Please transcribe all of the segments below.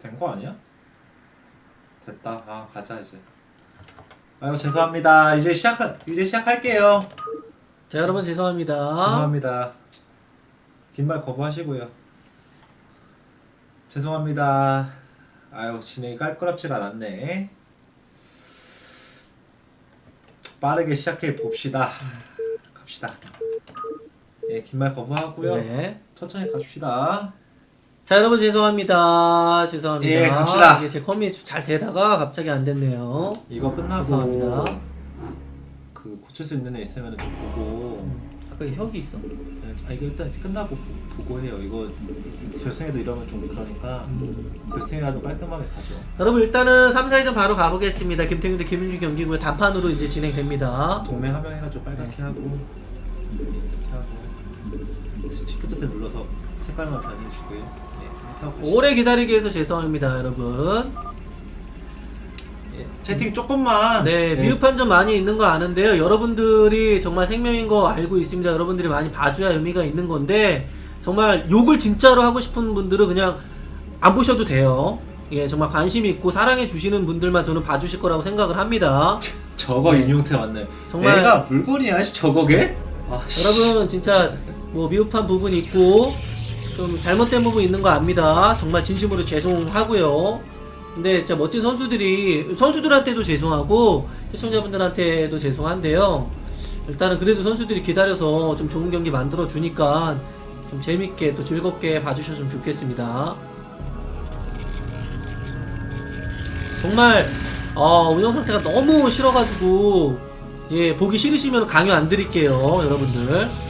된 거 아니야? 됐다. 아 가자 이제. 아유 죄송합니다. 이제 시작 이제 시작할게요. 자 여러분 죄송합니다. 죄송합니다. 긴 말 거부하시고요. 죄송합니다. 아유 진행이 깔끔합지가 않았네. 빠르게 시작해 봅시다. 갑시다. 예, 긴 말 거부하고요. 네. 천천히 갑시다. 자 여러분 죄송합니다. 죄송합니다. 예, 갑시다. 이게 제 컴이 잘 되다가 갑자기 안 됐네요. 이거 끝나고 죄송합니다. 그 고칠 수 있는 애 있으면 좀 보고. 아까 혁이 있어. 네, 아 이거 일단 끝나고 보- 보고 해요. 이거 결승에도 이러면 좀 그러니까 결승이라도 깔끔하게 가죠. 여러분 일단은 3, 4회전 바로 가보겠습니다. 김태균 대 김윤주 경기고요. 단판으로 이제 진행됩니다. 동맹 하명 해가지고 빨갛게 하고 이렇게 하고 시프트 눌러서 색깔만 변해주고요. 네, 이렇게 하고 오래 기다리게 해서 죄송합니다, 여러분. 예, 채팅 조금만 네, 예, 미흡한 점 많이 있는 거 아는데요. 여러분들이 정말 생명인 거 알고 있습니다. 여러분들이 많이 봐줘야 의미가 있는 건데, 정말 욕을 진짜로 하고 싶은 분들은 그냥 안 보셔도 돼요. 예, 정말 관심 있고 사랑해 주시는 분들만 저는 봐주실 거라고 생각을 합니다. 저거 네. 인용태 맞네. 정말- 얘가 물건이야, 씨 저거게? 아, 씨. 여러분 진짜 뭐 미흡한 부분 있고 좀 잘못된 부분 있는 거 압니다. 정말 진심으로 죄송하고요. 근데 진짜 멋진 선수들이 선수들한테도 죄송하고 시청자분들한테도 죄송한데요. 일단은 그래도 선수들이 기다려서 좀 좋은 경기 만들어 주니까 좀 재밌게 또 즐겁게 봐주셨으면 좋겠습니다. 정말 어, 운영 상태가 너무 싫어가지고 예 보기 싫으시면 강요 안 드릴게요 여러분들.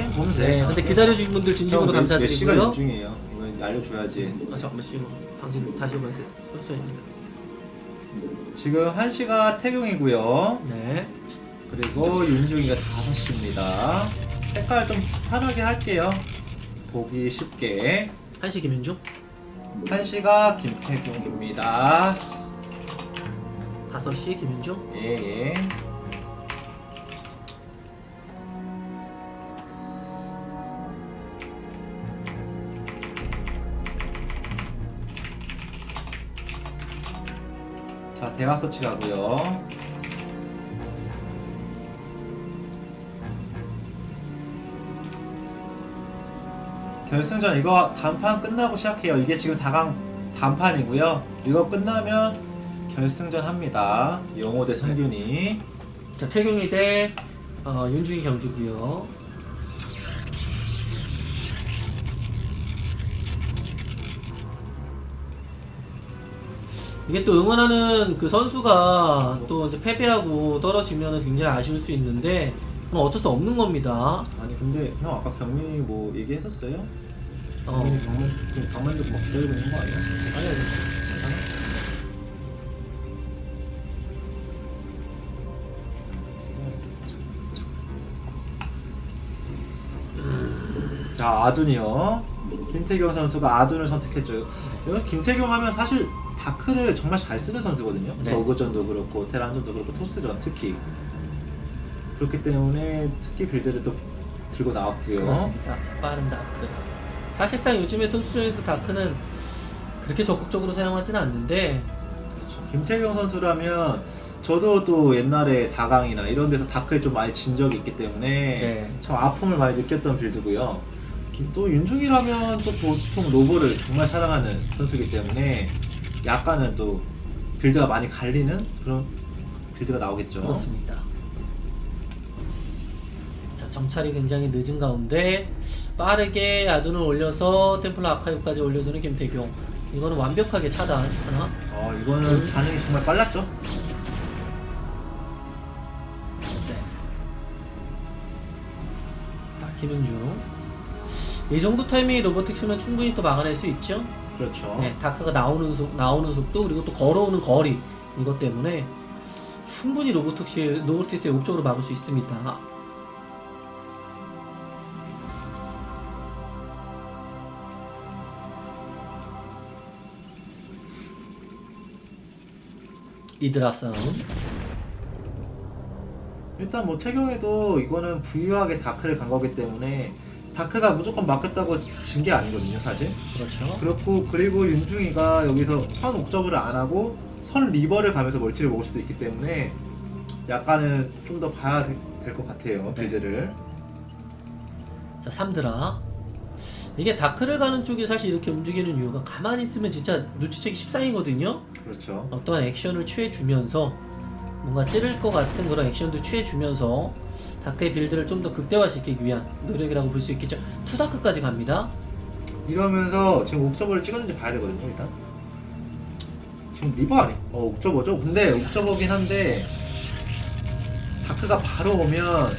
게임 보면 돼. 네, 근데 기다려주신 분들 진심으로 형, 몇- 몇 시간 감사드리고요. 집중이에요. 이거 알려줘야지. 아 잠깐만 지금 방송 다시 한번 홀수했는데. 지금 1시가 태경이고요. 네. 그리고 윤중이가 5시입니다. 색깔 좀 편하게 할게요. 보기 쉽게. 한시 김윤중 1시가 김태경입니다. 5시 김윤중 예, 예. 대화 서치 가고요. 결승전 이거 단판 끝나고 시작해요. 이게 지금 4강 단판이고요. 이거 끝나면 결승전 합니다. 영호 대 성균이. 자 태경이 대 어, 윤중이 경기고요. 이게 또 응원하는 그 선수가 또 이제 패배하고 떨어지면 굉장히 아쉬울 수 있는데 어쩔 수 없는 겁니다. 아니 근데 형 아까 경민이 뭐 얘기했었어요? 어, 경민이 방문 지금 방문 듣고 막 기다리고 있는 거 아니야? 아니 아니 괜찮아? 자 아둔이요. 김태경 선수가 아둔을 선택했죠. 이건 김태경 하면 사실 다크를 정말 잘 쓰는 선수거든요. 네. 저그전도 그렇고 테란전도 그렇고 토스전 특히 그렇기 때문에 특히 빌드를 또 들고 나왔고요. 그렇습니다. 빠른 다크. 사실상 요즘에 토스전에서 다크는 그렇게 적극적으로 사용하지는 않는데 그렇죠. 김태경 선수라면 저도 또 옛날에 4강이나 이런 데서 다크에 좀 많이 진 적이 있기 때문에 네. 참 아픔을 많이 느꼈던 빌드고요. 김- 또 윤중이라면 또 보통 로보를 정말 사랑하는 선수이기 때문에 약간은 또 빌드가 많이 갈리는 그런 빌드가 나오겠죠. 그렇습니다. 자, 정찰이 굉장히 늦은 가운데 빠르게 아둔을 올려서 템플러 아카이브까지 올려주는 김태경. 이거는 완벽하게 차단 하나. 어, 이거는 반응이 정말 빨랐죠. 네. 자, 김윤중. 이 정도 타이밍 로보틱스면 충분히 또 막아낼 수 있죠. 그렇죠. 네, 다크가 나오는 속 나오는 속도 그리고 또 걸어오는 거리 이것 때문에 충분히 로보틱스 로보틱스의 옥적으로 막을 수 있습니다. 이드라 싸움. 일단 뭐 태경에도 이거는 부유하게 다크를 간 거기 때문에 다크가 무조건 막혔다고 진 게 아니거든요, 사실. 그렇죠. 그렇고 그리고 윤중이가 여기서 선 옥저브를 안 하고 선 리버를 가면서 멀티를 먹을 수도 있기 때문에 약간은 좀 더 봐야 될 것 같아요, 네. 빌드를. 자, 3드라. 이게 다크를 가는 쪽이 사실 이렇게 움직이는 이유가 가만히 있으면 진짜 눈치채기 십상이거든요. 그렇죠. 어떠한 액션을 취해주면서 뭔가 찌를 것 같은 그런 액션도 취해주면서 다크의 빌드를 좀 더 극대화시키기 위한 노력이라고 볼 수 있겠죠. 투다크까지 갑니다. 이러면서 지금 옥저버를 찍었는지 봐야 되거든요, 일단. 지금 리버 아니? 어, 옥저버죠? 근데 옥저버긴 한데 다크가 바로 오면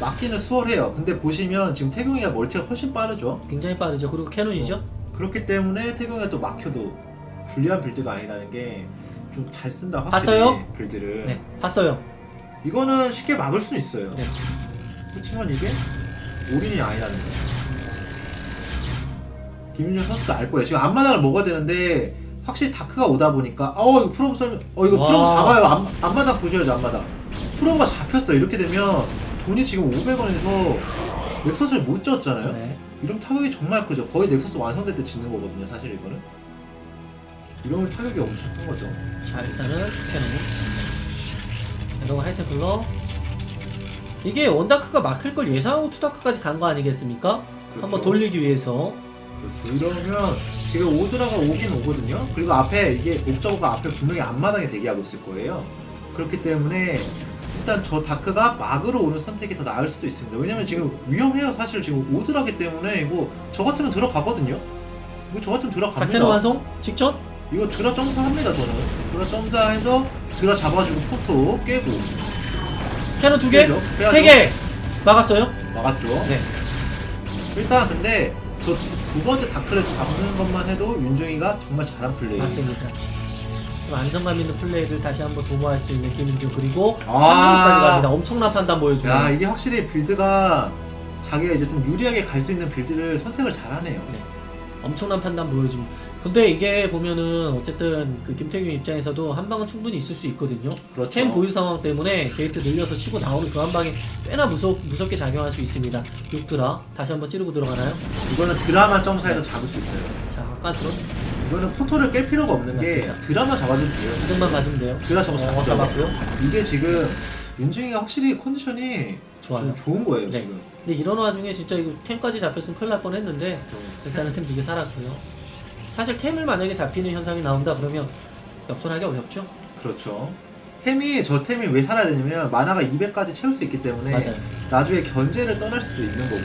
막기는 수월해요. 근데 보시면 지금 태경이가 멀티가 훨씬 빠르죠. 굉장히 빠르죠. 그리고 캐논이죠. 그렇기 때문에 태경이가 또 막혀도 불리한 빌드가 아니라는 게 좀 잘 쓴다 확실히 봤어요? 빌드를. 네, 봤어요. 이거는 쉽게 막을 수 있어요. 네. 그렇지만 이게 올인이 아니라는 거. 김윤준 선수도 알 거예요. 지금 앞마당을 먹어야 되는데 확실히 다크가 오다 보니까 어 이거 프로브 썰, 어 이거 와. 프로브 잡아요. 앞, 앞마당 보셔야죠 앞마당. 프로브가 잡혔어. 이렇게 되면 돈이 지금 500원에서 넥서스를 못 졌잖아요. 네. 이런 타격이 정말 크죠. 거의 넥서스 완성될 때 짓는 거거든요. 사실 이거는. 이러면 타격이 엄청 큰 거죠. 자, 일단은 캐논. 이러고 하이템플러. 이게 원다크가 막힐 걸 예상하고 투다크까지 간 거 아니겠습니까? 한번 그렇죠. 돌리기 위해서. 그렇죠. 이러면 지금 오드라가 오긴 오거든요. 그리고 앞에 이게 옥저버가 앞에 분명히 앞마당에 대기하고 있을 거예요. 그렇기 때문에 일단 저 다크가 막으로 오는 선택이 더 나을 수도 있습니다. 왜냐면 지금 위험해요. 사실 지금 오드라기 때문에 이거 저 같으면 들어가거든요. 이거 저 같으면 들어갑니다. 완성? 직전? 이거 드라 점사 합니다 저는. 드라 점사 해서 드라 잡아주고 포토 깨고 캐논 두 개? 빼야죠. 세 개! 막았어요? 막았죠. 네. 일단 근데 저 두 번째 다크를 잡는 것만 해도 윤중이가 정말 잘한 플레이. 맞습니다. 좀 안정감 있는 플레이를 다시 한번 도모할 수 있는 김인주 그리고 아. 3등까지 갑니다. 엄청난 판단 보여주고 야 이게 확실히 빌드가 자기가 이제 좀 유리하게 갈 수 있는 빌드를 선택을 잘하네요. 네. 엄청난 판단 보여줍니다. 근데 이게 보면은 어쨌든 그 김태균 입장에서도 한 방은 충분히 있을 수 있거든요. 그렇죠. 템 보유 상황 때문에 게이트 늘려서 치고 나오는 그 한 방이 꽤나 무섭, 무섭게 작용할 수 있습니다. 6드라 다시 한번 찌르고 들어가나요? 이거는 드라마 점사에서 잡을 수 있어요. 자, 아까 들어 이거는 포토를 깰 필요가 없는 게 맞습니다. 드라마 잡아주면 돼요. 2등만 맞으면 돼요. 드라 저거 어, 잡죠. 잡았고요. 이게 지금 윤중이가 확실히 컨디션이 좋아요. 좀 좋은 거예요 네. 지금. 근데 이런 와중에 진짜 이거 템까지 잡혔으면 큰일 날 뻔했는데 일단은 템 두 개 살았고요. 사실 템을 만약에 잡히는 현상이 나온다 그러면 역전하기 어렵죠. 그렇죠. 템이 저 템이 왜 살아야 되냐면 만화가 200까지 채울 수 있기 때문에 맞아요. 나중에 견제를 떠날 수도 있는 거고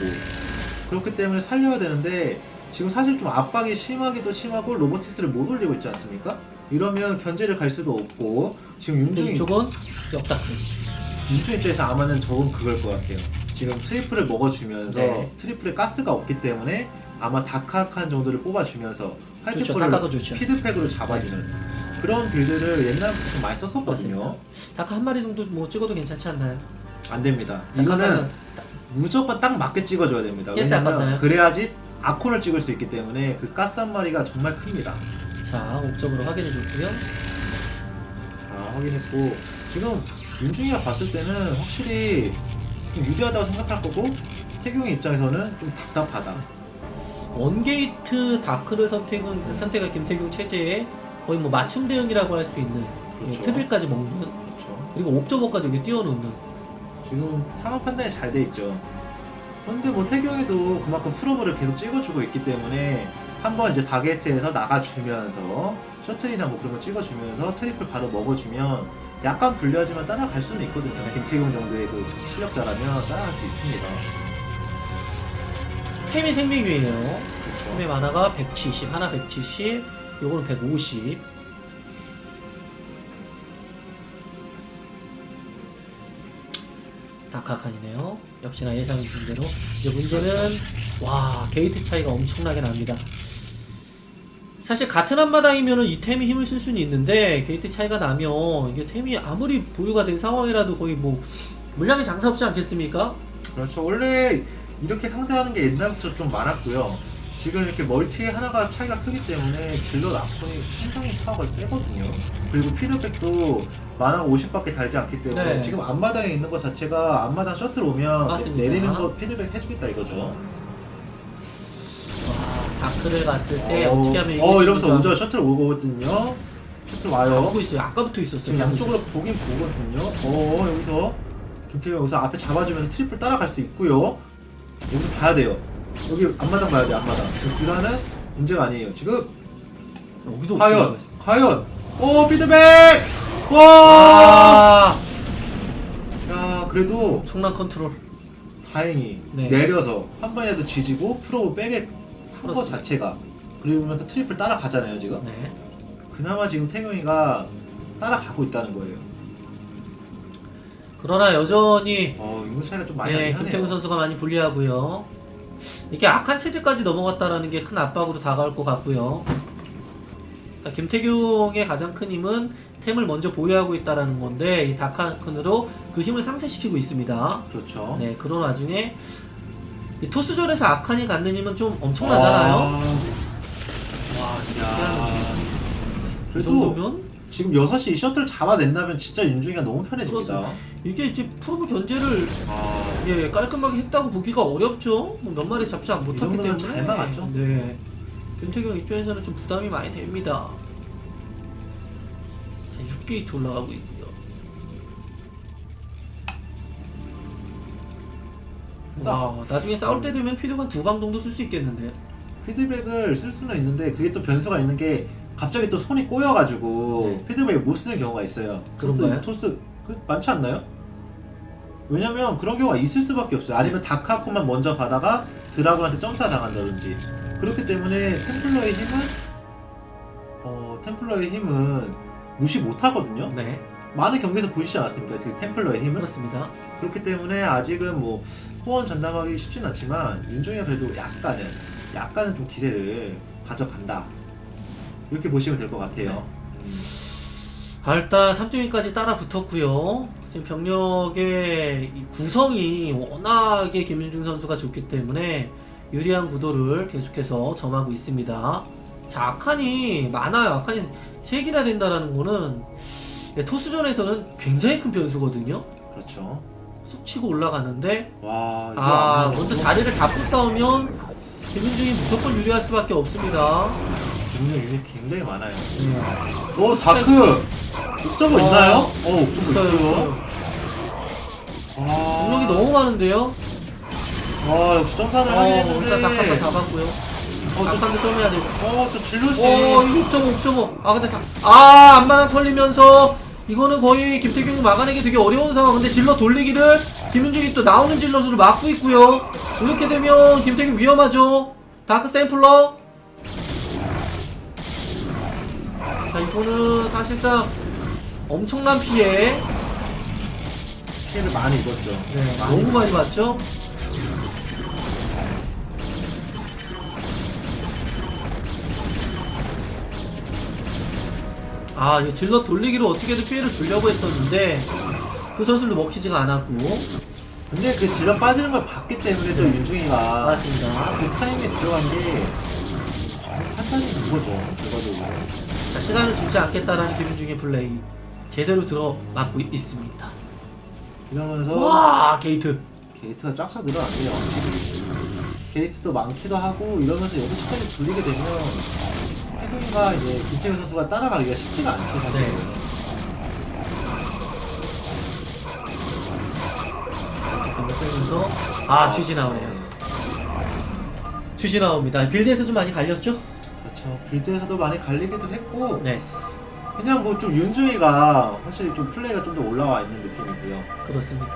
그렇기 때문에 살려야 되는데 지금 사실 좀 압박이 심하기도 심하고 로보틱스를 못 올리고 있지 않습니까? 이러면 견제를 갈 수도 없고 지금 윤중이 이쪽은 역다크. 윤중 입장에서 아마는 저건 그걸 것 같아요. 지금 트리플을 먹어주면서 네. 트리플에 가스가 없기 때문에 아마 다카칸 정도를 뽑아주면서 좋죠. 다카도 좋죠. 피드백으로 잡아주는 그런 빌드를 옛날부터 좀 많이 썼었거든요. 다크 한 마리 정도 뭐 찍어도 괜찮지 않나요? 안 됩니다. 이거는 무조건 딱 맞게 찍어줘야 됩니다. 가스 안 왜냐면 맞나요? 그래야지 아콘을 찍을 수 있기 때문에 그 가스 한 마리가 정말 큽니다. 자, 옥점으로 확인해 줬고요. 자 확인했고 지금 윤중이가 봤을 때는 확실히 좀 유리하다고 생각할 거고 태경의 입장에서는 좀 답답하다. 원게이트 다크를 선택은 선택한 김태균 체제에 거의 뭐 맞춤 대응이라고 할 수 있는 그렇죠. 예, 트빌까지 먹는 그렇죠. 그리고 옥저버까지 여기 띄워놓는 지금 상황 판단이 잘 돼 있죠. 그런데 뭐 태경이도 그만큼 프로브를 계속 찍어주고 있기 때문에 한번 이제 4게이트에서 나가주면서 셔틀이나 뭐 그런 거 찍어주면서 트리플 바로 먹어주면 약간 불리하지만 따라갈 수는 있거든요. 김태경 정도의 그 실력자라면 따라갈 수 있습니다. 템이. 그렇죠. 템의 만화가 170, 하나 170, 요거는 150. 다카칸이네요. 역시나 예상인 대로. 이제 문제는 와 게이트 차이가 엄청나게 납니다. 사실 같은 한마당이면은 이 템이 힘을 쓸 수는 있는데 게이트 차이가 나면 이게 템이 아무리 보유가 된 상황이라도 거의 뭐 물량이 장사 없지 않겠습니까? 그렇죠. 원래 이렇게 상대하는 게 옛날부터 좀 많았고요. 지금 이렇게 멀티 하나가 차이가 크기 때문에 질러 나콘이 상당히 파워가 세거든요. 그리고 피드백도 만화가 50밖에 달지 않기 때문에 네. 지금 앞마당에 있는 것 자체가 앞마당 셔틀 오면 맞습니다. 내리는 거 피드백 해주겠다 이거죠. 다크를 갔을 때 어, 어떻게 하면 어수 이러면서 오죠 셔틀 오거든요 셔틀 와요 보고 있어요. 아까부터 있었어요. 지금 양쪽으로 보긴 보거든요 어 여기서 김태경 여기서 앞에 잡아주면서 트리플 따라갈 수 있고요 여기서 봐야 돼요 여기 앞마당 봐야 돼 앞마당 듀라는 문제가 아니에요 지금 여기도 과연. 과연 오 피드백 와 아, 야 그래도 엄청난 컨트롤. 다행히 네. 내려서 한 번이라도 지지고 프로 백에 한거 그렇습니다. 자체가 그러면서 트리플 따라가잖아요 지금 네. 그나마 지금 태경이가 따라가고 있다는 거예요 그러나 여전히 어 인구 차이가 좀 많이 네, 나긴 김태균 하네요 선수가 많이 불리하고요. 이게 악한 체제까지 넘어갔다라는 게 큰 압박으로 다가올 것 같고요. 그러니까 김태균의 가장 큰 힘은 템을 먼저 보유하고 있다라는 건데 이 다카큰으로 그 힘을 상쇄시키고 있습니다. 그렇죠 네, 그런 와중에 이 토스전에서 악한이 갖는 힘은 좀 엄청나잖아요. 와, 야. 그 그래도 정도면 지금 6시 셔틀 잡아낸다면 진짜 윤중이가 너무 편해집니다. 이게 이제 프로브 견제를 아, 예, 깔끔하게 했다고 보기가 어렵죠. 뭐몇 마리 잡지 못했기 정도면 때문에. 잘 막았죠. 네. 김태경 입장에서는 좀 부담이 많이 됩니다. 자, 6게이트 올라가고 있고요. 와, 나중에 싸울 때 되면 필요한 두 방 정도 쓸 수 있겠는데요. 피드백을 쓸 수는 있는데 그게 또 변수가 있는 게 갑자기 또 손이 꼬여가지고 네. 피드백을 못 쓰는 경우가 있어요. 그런가요? 토스, 토스 그, 많지 않나요? 왜냐면 그런 경우가 있을 수밖에 없어요. 아니면 다크하코만 먼저 가다가 드라곤한테 점사 당한다든지 그렇기 때문에 템플러의 힘은 어 템플러의 힘은 무시 못하거든요. 네, 많은 경기에서 보시지 않았습니까? 그 템플러의 힘을 그렇습니다. 그렇기 때문에 아직은 뭐 후원 전담하기 쉽진 않지만 윤종이가 그래도 약간은 약간은 좀 기세를 가져간다 이렇게 보시면 될 것 같아요. 음, 아, 일단 3등위까지 따라 붙었고요. 지금 병력의 이 구성이 워낙에 김윤중 선수가 좋기 때문에 유리한 구도를 계속해서 점하고 있습니다. 자, 아칸이 많아요. 아칸이 3개나 된다는 거는 예, 토스전에서는 굉장히 큰 변수거든요. 그렇죠. 쑥 치고 올라가는데 와 아, 안 먼저 자리를 잡고 싸우면 김윤중이 무조건 유리할 수밖에 없습니다. 윤종 유닛 굉장히 많아요. 네. 오 다크 옥저버 어. 있나요? 어 옥저버 있어요. 있어요. 와 공격이 너무 많은데요. 와 역시 점사를 어, 하긴 일단 닭한번 했는데 잡았고요. 어, 저- 닭한도 좀 해야 되고. 어저 질럿이 오, 이거 6.5, 6.5. 아, 근데 다, 아, 안마당 털리면서, 이거는 거의 김태경이 막아내기 되게 어려운 상황. 근데 질럿 돌리기를 김윤중이 또 나오는 질럿으로 막고 있고요. 이렇게 되면 김태경 위험하죠. 다크 샘플러. 자, 이거는 사실상 엄청난 피해. 피해를 많이 입었죠. 네, 너무 많이 봤죠? 아, 이 질럿 돌리기로 어떻게든 피해를 주려고 했었는데 그 선수도 먹히지가 않았고 근데 그 질럿 빠지는 걸 봤기 때문에 또 윤중이가 맞습니다. 그 타임에 들어간 게 판단이 된 거죠 결과적으로 자, 시간을 주지 않겠다라는 김윤중의 플레이 제대로 들어맞고 있습니다. 이러면서 와, 게이트. 게이트가 쫙쫙 늘어났네요 게이트도 많기도 하고 이러면서 6시까지 불리게 되면 태경이가 이제 김태균 선수가 따라가기가 쉽지가 않죠 사실 네. 그러면서 아, 쥐지 나오네요. 쥐지 나옵니다. 빌드에서 좀 많이 갈렸죠? 그렇죠. 빌드에서도 많이 갈리기도 했고 네, 그냥 뭐 좀 윤중이가 사실 좀 플레이가 좀 더 올라와 있는 느낌이고요. 그렇습니다.